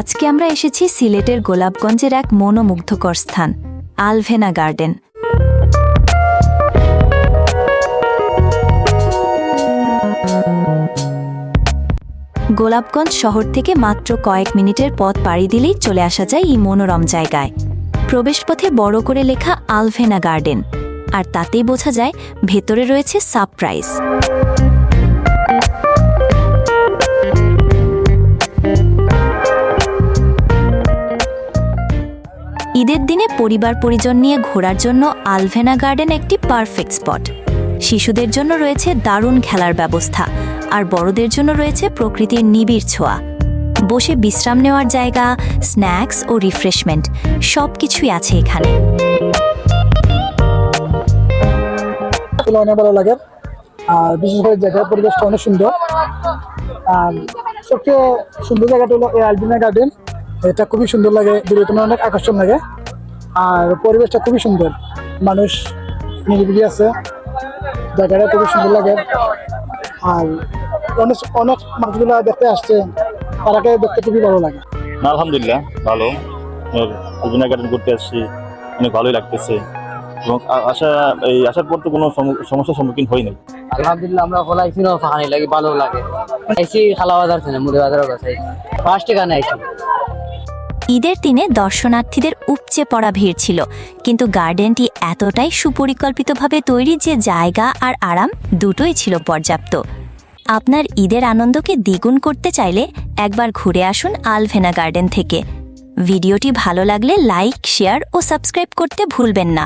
আজকে আমরা এসেছি সিলেটের গোলাপগঞ্জের এক মনোমুগ্ধকর স্থান, আলভেনা গার্ডেন। গোলাপগঞ্জ শহর থেকে মাত্র কয়েক মিনিটের পথ পাড়ি দিলেই চলে আসা যায় এই মনোরম জায়গায়। প্রবেশপথে বড় করে লেখা আলভেনা গার্ডেন, আর তাতেই বোঝা যায় ভেতরে রয়েছে সারপ্রাইজ। ঈদের দিনে পরিবার পরিজন নিয়ে ঘোরার জন্য আলভেনা গার্ডেন একটি পারফেক্ট স্পট। শিশুদের জন্য রয়েছে দারুণ খেলার ব্যবস্থা, আর বড়দের জন্য রয়েছে প্রকৃতির নিবিড় ছোঁয়া। বসে বিশ্রাম নেওয়ার জায়গা, স্ন্যাক্স ও রিফ্রেশমেন্ট সব কিছুই আছে এখানে। অনেক ভালো লাগে, আর বিশেষ করে পরিবেশটা অনেক সুন্দর। আর সবচেয়ে সুন্দর জায়গাটা হলো এই আলবিনা গার্ডেন। এটা খুবই সুন্দর লাগে দূরতম অনেক আকর্ষণ লাগে। আর পরিবেশটা খুবই সুন্দর। মানুষ নিরিবিলি আছে জায়গাটা খুবই সুন্দর লাগে। আর অনেক অনেক মানুষগুলো দেখতে আসছে তারাকে দেখতে খুবই ভালো লাগে। না আলহামদুলিল্লাহ ভালো। আলবিনা গার্ডেন করতে আসছি অনেক ভালোই লাগতেছে। এবং আ- আশা এই আসার পর তো কোনো সম- সমস্যার সম্মুখীন হইনি আলহামদুলিল্লাহ আমরা খোলা আইছি না ফাঁকানি লাগে ভালো লাগে। আইছি খালা বাজার থেকে মুদি বাজারের কাছে ফার্স্ট এখানে আইছি। ঈদের দিনে দর্শনার্থীদের উপচে পড়া ভিড় ছিল। কিন্তু গার্ডেনটি এতটাই সুপরিকল্পিতভাবে তৈরি যে জায়গা আর আরাম দুটোই ছিল পর্যাপ্ত। আপনার ঈদের আনন্দকে দ্বিগুণ করতে চাইলে একবার ঘুরে আসুন আলভেনা গার্ডেন থেকে। ভিডিওটি ভালো লাগলে লাইক, শেয়ার ও সাবস্ক্রাইব করতে ভুলবেন না।